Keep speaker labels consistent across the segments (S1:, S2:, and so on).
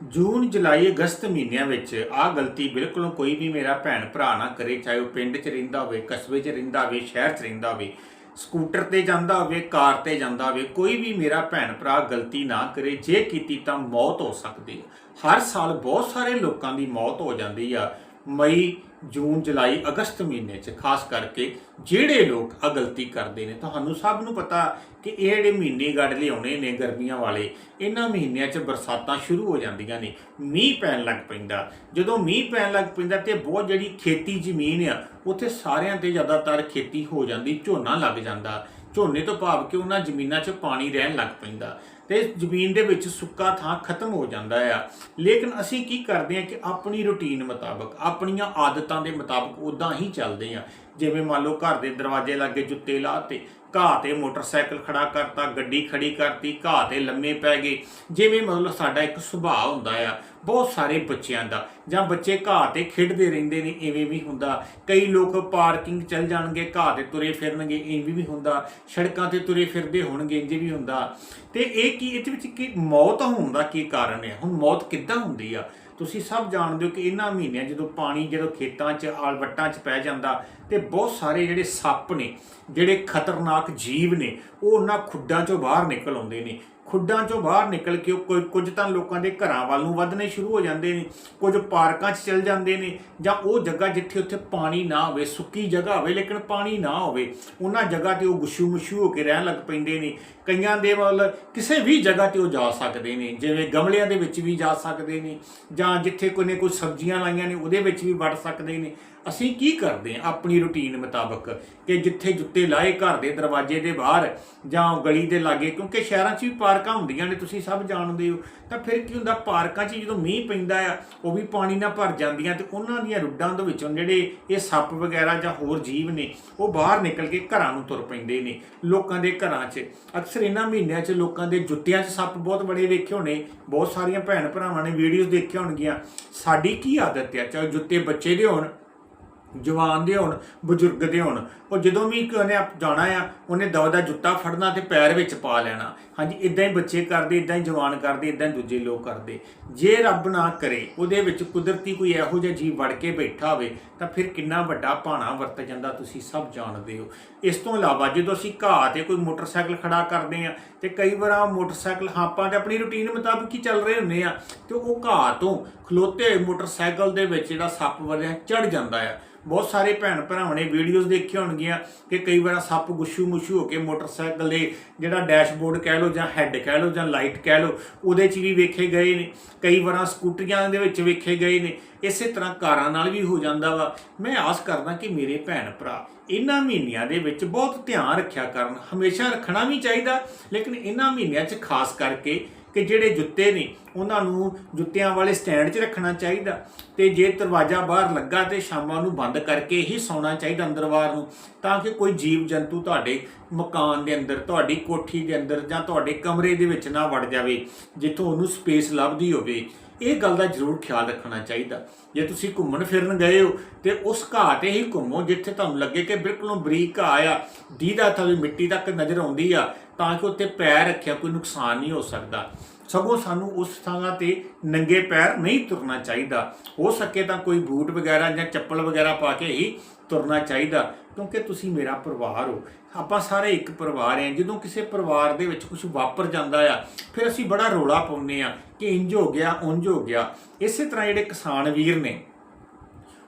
S1: ਜੂਨ, ਜੁਲਾਈ, ਅਗਸਤ ਮਹੀਨਿਆਂ ਵਿੱਚ ਆਹ ਗਲਤੀ ਬਿਲਕੁਲ ਕੋਈ ਵੀ ਮੇਰਾ ਭੈਣ ਭਰਾ ਨਾ ਕਰੇ, ਚਾਹੇ ਉਹ ਪਿੰਡ 'ਚ ਰਹਿੰਦਾ ਹੋਵੇ, ਕਸਬੇ 'ਚ ਰਹਿੰਦਾ ਹੋਵੇ, ਸ਼ਹਿਰ 'ਚ ਰਹਿੰਦਾ ਹੋਵੇ, ਸਕੂਟਰ ਤੇ ਜਾਂਦਾ ਹੋਵੇ, ਕਾਰ ਤੇ ਜਾਂਦਾ ਹੋਵੇ, ਕੋਈ ਵੀ ਮੇਰਾ ਭੈਣ ਭਰਾ ਗਲਤੀ ਨਾ ਕਰੇ, ਜੇ ਕੀਤੀ ਤਾਂ ਮੌਤ ਹੋ ਸਕਦੀ ਹੈ। ਹਰ ਸਾਲ ਬਹੁਤ ਸਾਰੇ ਲੋਕਾਂ ਦੀ ਮੌਤ ਹੋ ਜਾਂਦੀ ਆ। ਮਈ, ਜੂਨ, ਜੁਲਾਈ, ਅਗਸਤ ਮਹੀਨੇ 'ਚ, ਖਾਸ ਕਰਕੇ ਜਿਹੜੇ ਲੋਕ ਆ ਗਲਤੀ ਕਰਦੇ ਨੇ, ਤੁਹਾਨੂੰ ਸਭ ਨੂੰ ਪਤਾ ਕਿ ਇਹ ਜਿਹੜੇ ਮਹੀਨੇ ਗੜ ਲਿਆਉਣੇ ਨੇ ਗਰਮੀਆਂ ਵਾਲੇ, ਇਹਨਾਂ ਮਹੀਨਿਆਂ 'ਚ ਬਰਸਾਤਾਂ ਸ਼ੁਰੂ ਹੋ ਜਾਂਦੀਆਂ ਨੇ। ਮੀਂਹ ਪੈਣ ਲੱਗ ਪੈਂਦਾ। ਜਦੋਂ ਮੀਂਹ ਪੈਣ ਲੱਗ ਪੈਂਦਾ ਤੇ ਬਹੁਤ ਜਿਹੜੀ ਖੇਤੀ ਜ਼ਮੀਨ ਆ, ਉੱਥੇ ਸਾਰਿਆਂ ਤੇ ਜ਼ਿਆਦਾਤਰ ਖੇਤੀ ਹੋ ਜਾਂਦੀ, ਝੋਨਾ ਲੱਗ ਜਾਂਦਾ। ਝੋਨੇ ਤੋਂ ਭਾਵ ਕਿ ਉਹਨਾਂ ਜ਼ਮੀਨਾਂ 'ਚ ਪਾਣੀ ਰਹਿਣ ਲੱਗ ਪੈਂਦਾ। ਤੇ ਜ਼ਮੀਨ ਦੇ ਵਿੱਚ ਸੁੱਕਾ ਥਾਂ ਖਤਮ ਹੋ ਜਾਂਦਾ ਆ। ਲੇਕਿਨ ਅਸੀਂ ਕੀ ਕਰਦੇ ਆ ਕਿ ਆਪਣੀ ਰੁਟੀਨ ਮੁਤਾਬਕ, ਆਪਣੀਆਂ ਆਦਤਾਂ ਦੇ ਮੁਤਾਬਕ ਉਦਾਂ ਹੀ ਚੱਲਦੇ ਆ ਜਿਵੇਂ ਮੰਨ ਲਓ ਘਰ ਦੇ ਦਰਵਾਜ਼ੇ ਲਾਗੇ ਜੁੱਤੇ ਲਾਤੇ, ਘਾਹ ਤੇ ਮੋਟਰਸਾਈਕਲ ਖੜਾ ਕਰਤਾ, ਗੱਡੀ ਖੜੀ ਕਰਤੀ, ਘਾਹ ਤੇ ਲੰਮੇ ਪੈ ਗਏ। ਜਿਵੇਂ ਮਤਲਬ ਸਾਡਾ ਇੱਕ ਸੁਭਾਅ ਹੁੰਦਾ ਆ, ਬਹੁਤ ਸਾਰੇ ਬੱਚਿਆਂ ਦਾ। ਜਾਂ ਬੱਚੇ ਘਾਹ ਤੇ ਖੇਡਦੇ ਰਹਿੰਦੇ ਨੇ, ਐਵੇਂ ਵੀ ਹੁੰਦਾ। ਕਈ ਲੋਕ ਪਾਰਕਿੰਗ ਚੱਲ ਜਾਣਗੇ, ਘਾਹ ਤੇ ਤੁਰੇ ਫਿਰਨਗੇ, ਐਵੇਂ ਵੀ ਹੁੰਦਾ। ਸੜਕਾਂ ਤੇ ਤੁਰੇ ਫਿਰਦੇ ਹੋਣਗੇ ਇੰਜ ਵੀ ਹੁੰਦਾ। ਤੇ ਇਹ ਕੀ ਇਹਦੇ ਵਿੱਚ ਕੀ ਮੌਤ ਹੋਣ ਦਾ ਕੀ ਕਾਰਨ ਹੈ? ਹੁਣ ਮੌਤ ਕਿੱਦਾਂ ਹੁੰਦੀ ਆ? ਤੁਸੀਂ ਸਭ ਜਾਣਦੇ ਹੋ ਕਿ ਇਹਨਾਂ ਮਹੀਨਿਆਂ ਜਦੋਂ ਪਾਣੀ ਜਦੋਂ ਖੇਤਾਂ 'ਚ ਆਲ ਵੱਟਾਂ 'ਚ ਪੈ ਜਾਂਦਾ ਤੇ ਬਹੁਤ ਸਾਰੇ ਜਿਹੜੇ ਸੱਪ ਨੇ, ਜਿਹੜੇ ਖਤਰਨਾਕ ਜੀਵ ਨੇ, ਉਹ ਉਹਨਾਂ ਖੁੱਡਾਂ 'ਚੋਂ ਬਾਹਰ ਨਿਕਲ ਆਉਂਦੇ ਨੇ। ਖੁੱਡਾਂ 'ਚੋਂ ਬਾਹਰ ਨਿਕਲ ਕੇ ਉਹ ਕੋਈ ਕੁਝ ਤਾਂ ਲੋਕਾਂ ਦੇ ਘਰਾਂ ਵੱਲ ਨੂੰ ਵਧਣੇ ਸ਼ੁਰੂ ਹੋ ਜਾਂਦੇ ਨੇ, ਕੁਝ ਪਾਰਕਾਂ 'ਚ ਚਲ ਜਾਂਦੇ ਨੇ ਜਾਂ ਉਹ ਜਗ੍ਹਾ ਜਿੱਥੇ ਉੱਥੇ ਪਾਣੀ ਨਾ ਹੋਵੇ, ਸੁੱਕੀ ਜਗ੍ਹਾ ਹੋਵੇ, ਲੇਕਿਨ ਪਾਣੀ ਨਾ ਹੋਵੇ, ਉਹਨਾਂ ਜਗ੍ਹਾ ਤੇ ਉਹ ਗੁਸ਼ੂ ਮੁਸ਼ੂ ਹੋ ਕੇ ਰਹਿਣ ਲੱਗ ਪੈਂਦੇ ਨੇ। ਕਈਆਂ ਦੇ ਵੱਲ ਕਿਸੇ ਵੀ ਜਗ੍ਹਾ ਤੇ ਉਹ ਜਾ ਸਕਦੇ ਨੇ, ਜਿਵੇਂ ਗਮਲਿਆਂ ਦੇ ਵਿੱਚ ਵੀ ਜਾ ਸਕਦੇ ਨੇ ਜਾਂ ਜਿੱਥੇ ਕੋਈ ਨੇ ਕੋਈ ਸਬਜ਼ੀਆਂ ਲਾਈਆਂ ਨੇ, ਉਹਦੇ ਵਿੱਚ ਵੀ ਵੜ ਸਕਦੇ ਨੇ। ਅਸੀਂ ਕੀ ਕਰਦੇ ਹਾਂ ਆਪਣੀ ਰੁਟੀਨ ਮੁਤਾਬਕ ਕਿ ਜਿੱਥੇ ਜੁੱਤੇ ਲਾਏ ਘਰ ਦੇ ਦਰਵਾਜ਼ੇ ਦੇ ਬਾਹਰ ਜਾਂ ਗਲੀ ਦੇ ਲਾਗੇ, ਕਿਉਂਕਿ ਸ਼ਹਿਰਾਂ 'ਚ ਵੀ ਪਾਰਕ ਹੁੰਦੀਆਂ ਨੇ, ਤੁਸੀਂ ਸਭ ਜਾਣਦੇ ਹੋ। ਤਾਂ ਫਿਰ ਕੀ ਹੁੰਦਾ, ਪਾਰਕਾਂ 'ਚ ਜਦੋਂ ਮੀਂਹ ਪੈਂਦਾ ਆ, ਉਹ ਵੀ ਪਾਣੀ ਨਾਲ ਭਰ ਜਾਂਦੀਆਂ ਤੇ ਉਹਨਾਂ ਦੀਆਂ ਰੁੱਡਾਂ ਦੇ ਵਿੱਚੋਂ ਜਿਹੜੇ ਇਹ ਸੱਪ ਵਗੈਰਾ ਜਾਂ ਹੋਰ ਜੀਵ ਨੇ, ਉਹ ਬਾਹਰ ਨਿਕਲ ਕੇ ਘਰਾਂ ਨੂੰ ਤੁਰ ਪੈਂਦੇ ਨੇ, ਲੋਕਾਂ ਦੇ ਘਰਾਂ 'ਚ। ਅਕਸਰ ਇਹਨਾਂ ਮਹੀਨਿਆਂ 'ਚ ਲੋਕਾਂ ਦੇ ਜੁੱਤਿਆਂ 'ਚ ਸੱਪ ਬਹੁਤ ਬੜੇ ਵੇਖੇ ਹੋਣੇ, ਬਹੁਤ ਸਾਰੀਆਂ ਭੈਣ ਭਰਾਵਾਂ ਨੇ ਵੀਡੀਓਜ਼ ਦੇਖੀਆਂ ਹੋਣਗੀਆਂ। ਸਾਡੀ ਕੀ ਆਦਤ ਹੈ ਚਾਹੇ ਜੁੱਤੇ ਬੱਚੇ ਦੇ ਹੋਣ ਜਵਾਨ ਦੇ ਹੋਣ, ਬਜ਼ੁਰਗ ਦੇ ਹੋਣ। ਉਹ ਜਦੋਂ ਵੀ ਉਹਨੇ ਆਪ ਜਾਣਾ ਆ, ਉਹਨੇ ਦਵਾ ਦਾ ਜੁੱਤਾ ਫੜਨਾ ਤੇ ਪੈਰ ਵਿੱਚ ਪਾ ਲੈਣਾ। ਹਾਂਜੀ ਇਦਾਂ ਹੀ ਬੱਚੇ ਕਰਦੇ ਇਦਾਂ ਹੀ ਜਵਾਨ ਕਰਦੇ ਇਦਾਂ ਹੀ ਦੂਜੇ ਲੋਕ ਕਰਦੇ। ਜੇ ਰੱਬ ਨਾ ਕਰੇ, ਉਹਦੇ ਵਿੱਚ ਕੁਦਰਤੀ ਕੋਈ ਇਹੋ ਜਿਹਾ ਜੀਵ ਵੜ ਕੇ ਬੈਠਾ ਹੋਵੇ, ਤਾਂ ਫਿਰ ਕਿੰਨਾ ਵੱਡਾ ਭਾਣਾ ਵਰਤ ਜਾਂਦਾ ਤੁਸੀਂ ਸਭ ਜਾਣਦੇ ਹੋ। ਇਸ ਤੋਂ ਇਲਾਵਾ ਜਦੋਂ ਅਸੀਂ ਘਾਹ ਤੇ ਕੋਈ ਮੋਟਰਸਾਈਕਲ ਖੜਾ ਕਰਦੇ ਆ ਤੇ ਕਈ ਵਾਰ ਆ ਮੋਟਰਸਾਈਕਲ ਆਪਾਂ ਤੇ ਆਪਣੀ ਰੁਟੀਨ ਮੁਤਾਬਕ ਹੀ ਚੱਲ ਰਹੇ ਹੁੰਦੇ ਆ ਤੇ ਉਹ ਘਾਹ ਤੋਂ ਖਲੋਤੇ ਹੋਏ ਮੋਟਰਸਾਈਕਲ ਦੇ ਵਿੱਚ ਜਿਹੜਾ ਸੱਪ ਵਰਿਆ ਚੜ ਜਾਂਦਾ ਆ। ਬਹੁਤ ਸਾਰੇ ਭੈਣ ਭਰਾਵਾਂ ਨੇ ਵੀਡੀਓਜ਼ ਦੇਖੀਆਂ ਹੋਣਗੀਆਂ ਕਿ ਕਈ ਵਾਰ ਸੱਪ ਗੁੱਸ਼ੂ ਮੁਸ਼ੂ ਹੋ ਕੇ ਮੋਟਰਸਾਈਕਲ ਦੇ ਜਿਹੜਾ ਡੈਸ਼ਬੋਰਡ ਕਹਿ ਲਓ ਜਾਂ ਹੈੱਡ ਕਹਿ ਲਓ ਜਾਂ ਲਾਈਟ ਕਹਿ ਲਓ, ਉਹਦੇ 'ਚ ਵੀ ਵੇਖੇ ਗਏ ਨੇ। ਕਈ ਵਾਰਾਂ ਸਕੂਟਰੀਆਂ ਦੇ ਵਿੱਚ ਵੇਖੇ ਗਏ ਨੇ। ਇਸੇ ਤਰ੍ਹਾਂ ਕਾਰਾਂ ਨਾਲ ਵੀ ਹੋ ਜਾਂਦਾ ਵਾ। ਮੈਂ ਆਸ ਕਰਦਾ ਕਿ ਮੇਰੇ ਭੈਣ ਭਰਾ ਇਹਨਾਂ ਮਹੀਨਿਆਂ ਦੇ ਵਿੱਚ ਬਹੁਤ ਧਿਆਨ ਰੱਖਿਆ ਕਰਨ। ਹਮੇਸ਼ਾ ਰੱਖਣਾ ਵੀ ਚਾਹੀਦਾ, ਲੇਕਿਨ ਇਹਨਾਂ ਮਹੀਨਿਆਂ 'ਚ ਖਾਸ ਕਰਕੇ ਕਿ ਜਿਹੜੇ ਜੁੱਤੇ ਨੇ, ਉਹਨਾਂ ਨੂੰ ਜੁੱਤਿਆਂ ਵਾਲੇ ਸਟੈਂਡ 'ਚ ਰੱਖਣਾ ਚਾਹੀਦਾ ਤੇ ਜੇ ਦਰਵਾਜ਼ਾ ਬਾਹਰ ਲੱਗਾ ਤੇ ਸ਼ਾਮਾਂ ਨੂੰ ਬੰਦ ਕਰਕੇ ਹੀ ਸੌਣਾ ਚਾਹੀਦਾ ਅੰਦਰ ਬਾਹਰ ਨੂੰ, ਤਾਂ ਕਿ ਕੋਈ ਜੀਵ ਜੰਤੂ ਤੁਹਾਡੇ ਮਕਾਨ ਦੇ ਅੰਦਰ, ਤੁਹਾਡੀ ਕੋਠੀ ਦੇ ਅੰਦਰ ਜਾਂ ਤੁਹਾਡੇ ਕਮਰੇ ਦੇ ਵਿੱਚ ਨਾ ਵੜ ਜਾਵੇ, ਜਿੱਥੋਂ ਉਹਨੂੰ ਸਪੇਸ ਲੱਭਦੀ ਹੋਵੇ। ਇਹ ਗੱਲ ਦਾ ਜ਼ਰੂਰ ਖਿਆਲ ਰੱਖਣਾ ਚਾਹੀਦਾ। ਜੇ ਤੁਸੀਂ ਘੁੰਮਣ ਫਿਰਨ ਗਏ ਹੋ ਤੇ ਉਸ ਘਾਹ ਤੇ ਹੀ ਘੁੰਮੋ, ਜਿੱਥੇ ਤੁਹਾਨੂੰ ਲੱਗੇ ਕਿ ਬਿਲਕੁਲ ਬਰੀਕ ਘਾਹ ਆ, ਦੀਦਾ ਥਲੇ ਮਿੱਟੀ ਤੱਕ ਨਜ਼ਰ ਆਉਂਦੀ ਆ ਤਾਂ ਕਿ ਉੱਤੇ ਪੈਰ ਰੱਖਿਆ ਕੋਈ ਨੁਕਸਾਨ ਨਹੀਂ ਹੋ ਸਕਦਾ। ਸਗੋਂ ਸਾਨੂੰ ਉਸ ਥਾਂ ਤੇ ਨੰਗੇ ਪੈਰ ਨਹੀਂ ਤੁਰਨਾ ਚਾਹੀਦਾ। ਹੋ ਸਕੇ ਤਾਂ ਕੋਈ ਬੂਟ ਵਗੈਰਾ ਜਾਂ ਚੱਪਲ ਵਗੈਰਾ ਪਾ ਕੇ ਹੀ ਤੁਰਨਾ ਚਾਹੀਦਾ, ਕਿਉਂਕਿ ਤੁਸੀਂ ਮੇਰਾ ਪਰਿਵਾਰ ਹੋ। ਆਪਾਂ ਸਾਰੇ ਇੱਕ ਪਰਿਵਾਰ ਹਾਂ। ਜਦੋਂ ਕਿਸੇ ਪਰਿਵਾਰ ਦੇ ਵਿੱਚ ਕੁਝ ਵਾਪਰ ਜਾਂਦਾ ਆ, ਫਿਰ ਅਸੀਂ ਬੜਾ ਰੋਲਾ ਪਾਉਂਦੇ ਆ ਕਿ ਇੰਜ ਹੋ ਗਿਆ ਉਂਝ ਹੋ ਗਿਆ। ਇਸੇ ਤਰ੍ਹਾਂ ਜਿਹੜੇ ਕਿਸਾਨ ਵੀਰ ਨੇ,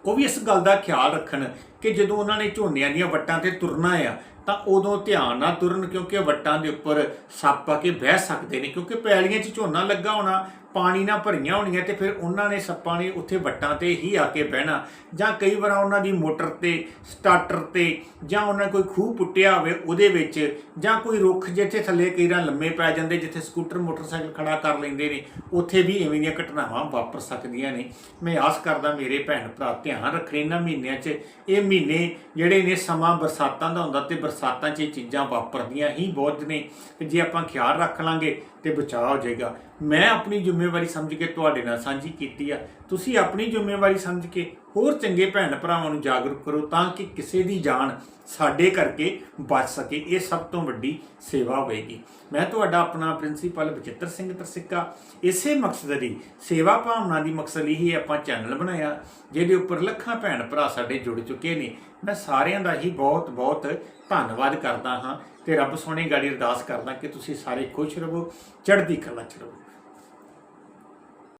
S1: ਉਹ ਵੀ ਇਸ ਗੱਲ ਦਾ ਖਿਆਲ ਰੱਖਣ ਕਿ ਜਦੋਂ ਉਹਨਾਂ ਨੇ ਝੋਨਿਆਂ ਦੀਆਂ ਵੱਟਾਂ ਤੇ ਤੁਰਨਾ ਆ ਤਾਂ ਉਦੋਂ ਧਿਆਨ ਨਾਲ ਤੁਰਨ ਕਿਉਂਕਿ ਵੱਟਾਂ ਦੇ ਉੱਪਰ ਸੱਪ ਆ ਕੇ ਬਹਿ ਸਕਦੇ ਨੇ, ਕਿਉਂਕਿ ਪੈਲੀਆਂ 'ਚ ਝੋਨਾ ਲੱਗਾ ਹੋਣਾ, ਪਾਣੀ ਨਾਲ ਭਰੀਆਂ ਹੋਣੀਆਂ ਤੇ ਫਿਰ ਉਹਨਾਂ ਨੇ ਸੱਪਾਂ ਨੇ ਉੱਥੇ ਵੱਟਾਂ ਤੇ ਹੀ ਆ ਕੇ ਬਹਿਣਾ। ਜਾਂ ਕਈ ਵਾਰ ਉਹਨਾਂ ਦੀ ਮੋਟਰ ਤੇ, ਸਟਾਰਟਰ ਤੇ, ਜਾਂ ਉਹਨਾਂ ਕੋਈ ਖੂਹ ਪੁੱਟਿਆ ਹੋਵੇ ਉਹਦੇ ਵਿੱਚ, ਜਾਂ ਕੋਈ ਰੁੱਖ ਜਿੱਥੇ ਥੱਲੇ ਕਈ ਵਾਰ ਲੰਮੇ ਪੈ ਜਾਂਦੇ, ਜਿੱਥੇ ਸਕੂਟਰ, ਮੋਟਰਸਾਈਕਲ ਖੜਾ ਕਰ ਲੈਂਦੇ ਨੇ, ਉੱਥੇ ਵੀ ਐਵੇਂ ਦੀਆਂ ਘਟਨਾਵਾਂ ਵਾਪਰ ਸਕਦੀਆਂ ਨੇ। ਮੈਂ ਆਸ ਕਰਦਾ ਮੇਰੇ ਭੈਣ ਭਰਾ ਧਿਆਨ ਰੱਖਣ ਇਹਨਾਂ ਮਹੀਨਿਆਂ 'ਚ। ਇਹ ਮਹੀਨੇ ਜਿਹੜੇ ਨੇ ਸਮਾਂ ਬਰਸਾਤਾਂ ਦਾ ਹੁੰਦਾ ਤੇ ਬਰਸਾਤਾਂ 'ਚ ਇਹ ਚੀਜ਼ਾਂ ਵਾਪਰਦੀਆਂ ਹੀ ਬਹੁਤ ਨੇ। ਜੇ ਆਪਾਂ ਖਿਆਲ ਰੱਖ ਲਾਂਗੇ ਤੇ ਬਚਾਅ ਹੋ ਜਾਏਗਾ। ਮੈਂ ਆਪਣੀ ਜ਼ਿੰਮੇਵਾਰੀ ਸਮਝ ਕੇ ਤੁਹਾਡੇ ਨਾਲ ਸਾਂਝੀ ਕੀਤੀ ਆ। ਤੁਸੀਂ ਆਪਣੀ ਜ਼ਿੰਮੇਵਾਰੀ ਸਮਝ ਕੇ ਹੋਰ ਚੰਗੇ ਭੈਣ ਭਰਾਵਾਂ ਨੂੰ ਜਾਗਰੂਕ ਕਰੋ ਤਾਂ ਕਿ ਕਿਸੇ ਦੀ ਜਾਨ ਸਾਡੇ ਕਰਕੇ ਬਚ ਸਕੇ। ਇਹ ਸਭ ਤੋਂ ਵੱਡੀ ਸੇਵਾ ਹੋਵੇਗੀ ਮੈਂ ਤੁਹਾਡਾ ਆਪਣਾ ਪ੍ਰਿੰਸੀਪਲ ਬਚਿੱਤਰ ਸਿੰਘ ਤਰਸਿੱਕਾ। ਇਸੇ ਮਕਸਦ ਦੀ ਸੇਵਾ ਭਾਵਨਾ ਦੀ ਮਕਸਦ ਲਈ ਹੀ ਆਪਾਂ ਚੈਨਲ ਬਣਾਇਆ, ਜਿਹਦੇ ਉੱਪਰ ਲੱਖਾਂ ਭੈਣ ਭਰਾ ਸਾਡੇ ਜੁੜ ਚੁੱਕੇ ਨੇ। ਮੈਂ ਸਾਰਿਆਂ ਦਾ ਹੀ ਬਹੁਤ ਬਹੁਤ ਧੰਨਵਾਦ ਕਰਦਾ ਹਾਂ। ਤੇ ਰੱਬ ਸੋਹਣੀ ਗਾੜੀ ਅਰਦਾਸ ਕਰਦਾ ਕਿ ਤੁਸੀਂ ਸਾਰੇ ਖੁਸ਼ ਰਹੋ, ਚੜ੍ਹਦੀ ਕਲਾ ਚ ਰਹੋ।